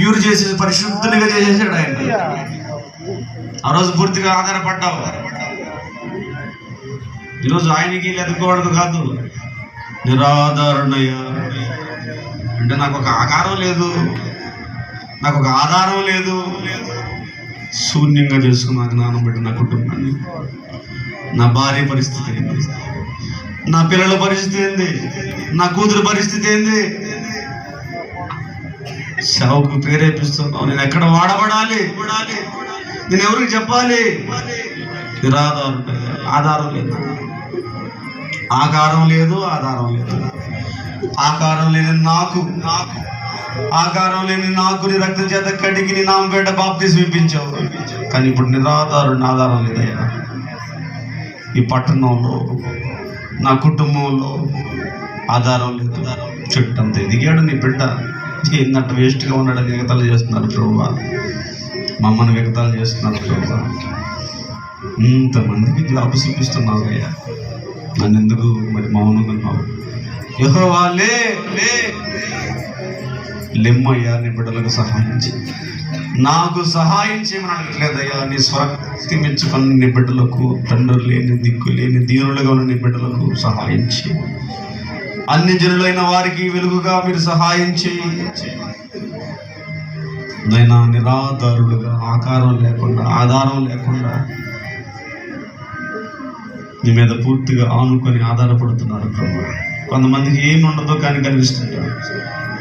Pure చేసేసి పరిశుద్ధునిగా చేసేసాడు ఆయన. ఆ రోజు పూర్తిగా ఆధారపడ్డావు. ఈరోజు ఆయనకి ఎదుకోవడం కాదు. నిరాధారణయ్యా అంటే నాకు ఒక ఆకారం లేదు. నాకు ఒక ఆధారం లేదు. శూన్యంగా చేసుకున్న జ్ఞానం బట్టి నా కుటుంబాన్ని. నా భార్య పరిస్థితి ఏంది? నా పిల్లల పరిస్థితి ఏంది? నా కూతురు పరిస్థితి ఏంది? సేవకు ప్రేరేపిస్తున్నావు నేను ఎక్కడ వాడబడాలి? నేను ఎవరికి చెప్పాలి? నిరాధారం ఆధారం లేదు. ఆకారం లేదు ఆధారం లేదు. ఆకారం లేని నాకు నాకు ఆకారం లేని నాకు నీ రక్తం చేత కడిగి నీ నామ పేట బాప్తీసి వినిపించావు కానీ ఇప్పుడు నిరాధారుడిని ఆధారం లేదయ్యా. ఈ పట్టణంలో నా కుటుంబంలో ఆధారం లేదు. చెట్టు ఎదిగాడు నీ బిడ్డ. ఏంటంటే వేస్ట్గా ఉన్నాడు ఎగతాలు చేస్తున్నారు ప్రభు. మమ్మల్ని ఎగతాలు చేస్తున్నారు ప్రభు. ఇంతమందికి జాబ్ చూపిస్తున్నావు అయ్యా. నన్ను ఎందుకు మరి మౌనంగా ఉన్నావు యెహోవా లే లెమ్మయ్యా నీ బిడ్డలకు సహాయం చేయి నాకు సహాయం చేయమని అడగట్లేదయ్యా నీ స్వక్తి మెచ్చుకున్న నీ బిడ్డలకు తండ్రులు లేని దిక్కు లేని దీనులుగా ఉన్న నీ బిడ్డలకు సహాయం చేయి అన్ని జనులైన వారికి వెలుగుగా మీరు సహాయం చేయి. నైనా నిరాధారులుగా ఆకారం లేకుండా ఆధారం లేకుండా నీ మీద పూర్తిగా ఆనుకొని ఆధారపడుతున్నారు ప్రభు. కొంతమందికి ఏమి ఉండదో కానీ కనిపిస్తుంటారు.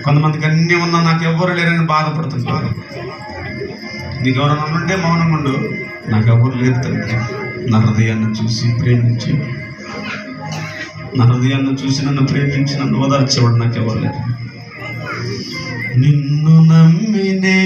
కొంతమందికి అన్నీ ఉన్నా నాకు ఎవ్వరు లేరని బాధపడుతుంటారు. నీకు ఎవరైనా ఉంటే మౌనంగా ఉండు. నాకు ఎవరు లేరు తండ్రి. నా హృదయాన్ని చూసి ప్రేమించి నా హృదయాన్ని చూసి నన్ను ప్రేమించి నన్ను ఓదార్చేవాడు నాకు ఎవరు లేరు. నిన్ను నమ్మినే